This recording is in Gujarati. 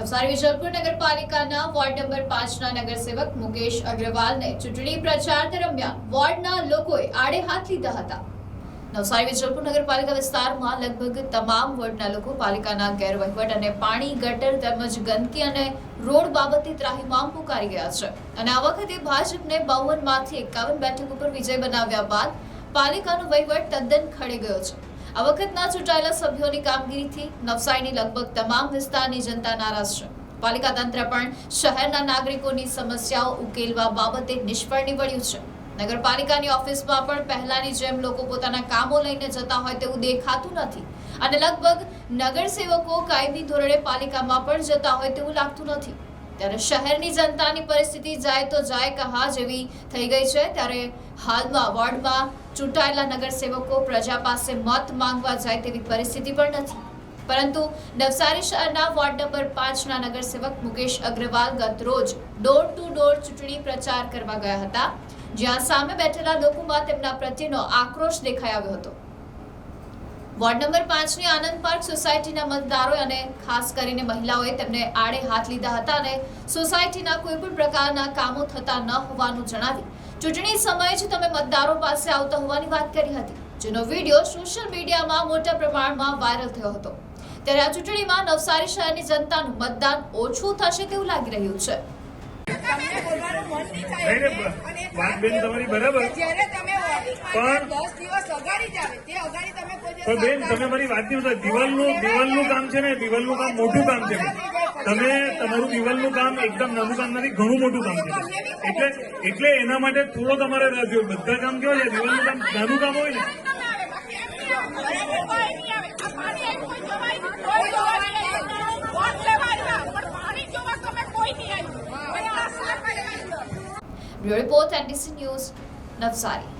નવસારી વિજલપુર નગરપાલિકાના વોર્ડ નંબર પાંચના નગરસેવક મુકેશ અગ્રવાલને ચૂંટણી પ્રચાર દરમિયાન વોર્ડના લોકોએ આડે હાથ લીધા હતા. નવસારી વિજલપુર નગરપાલિકા વિસ્તારમાં લગભગ તમામ વોર્ડના લોકો પાલિકાના ગેરવહીવટ અને પાણી, ગટર તેમજ ગંદકી અને રોડ બાબતે ત્રાહિમામ પુકારી ગયા છે. અને આ વખતે ભાજપને બાવનમાંથી એકાવન બેઠક ઉપર વિજય બનાવ્યા બાદ પાલિકાનો વહીવટ તદ્દન ખડી ગયો છે. આ વખતના ચૂંટાયેલા સભ્યોની કામગીરીથી નવસારીની લગભગ તમામ વિસ્તારની જનતા નારાજ છે. પાલિકા તંત્ર પણ શહેરના નાગરિકોની સમસ્યાઓ ઉકેલવા બાબતે નિષ્ફળ નીવડ્યું છે. નગરપાલિકાની ઓફિસમાં પણ પહેલાની જેમ લોકો પોતાના કામો લઈને જતા હોય તેવું દેખાતું નથી અને લગભગ નગરસેવકો કાયમી ધોરણે પાલિકામાં પણ જતા હોય તેવું લાગતું નથી. ત્યારે શહેરની જનતાની પરિસ્થિતિ જાય તો જાય કહા જેવી થઈ ગઈ છે. ત્યારે હાલમાં વોર્ડમાં ચૂંટાયેલા નગરસેવકો પ્રજા પાસે મત માંગવા જાય તેવી પરિસ્થિતિ પણ નથી. પરંતુ નવસારી શહેરના વોર્ડ નંબર પાંચના નગરસેવક મુકેશ અગ્રવાલ ગત રોજ ડોર ટુ ડોર ચૂંટણી પ્રચાર કરવા ગયા હતા. જ્યાં સામે બેઠેલા લોકોમાં તેમના પ્રત્યેનો આક્રોશ દેખાઈ આવ્યો હતો. વોર્ડ નંબર પાંચની આનંદ પાર્ક સોસાયટીના મતદારો અને ખાસ કરીને મહિલાઓએ તેમને આડે હાથ લીધા હતા અને સોસાયટીના કોઈ પણ પ્રકારના કામો થતા ન હોવાનું જણાવી. ચૂંટણી સમયે જ તમે મતદારો પાસે આવતા હોવાની વાત કરી હતી, જેનો વીડિયો સોશિયલ મીડિયામાં મોટા પ્રમાણમાં વાયરલ થયો હતો. ત્યારે આ ચૂંટણીમાં નવસારી શહેરની જનતાનું મતદાન ઓછું થશે તેવું લાગી રહ્યું છે. વાત બેન તમારી બરાબર. તમે પણ- બેન તમે મારી વાત નહીં. દિવાલનું દિવાલનું કામ છે ને દિવાલનું કામ મોટું કામ છે. તમે તમારું દિવાલનું કામ એકદમ નાનું કામ નથી ઘણું મોટું કામ છે. એટલે એટલે એના માટે થોડો તમારે રાહ જોવો. બધા કામ કેવા છે? દિવાલનું કામ નાનું કામ હોય ને બરાબર કોઈ નહીં આવે આ પાણી આવ્યું કોઈ જવાય નહીં કોઈ જવાય નહીં વોટ લેવા આવ્યા પણ પાણી જોવા તમે કોઈ નહીં આવ્યું બધા સાફ આવ્યા.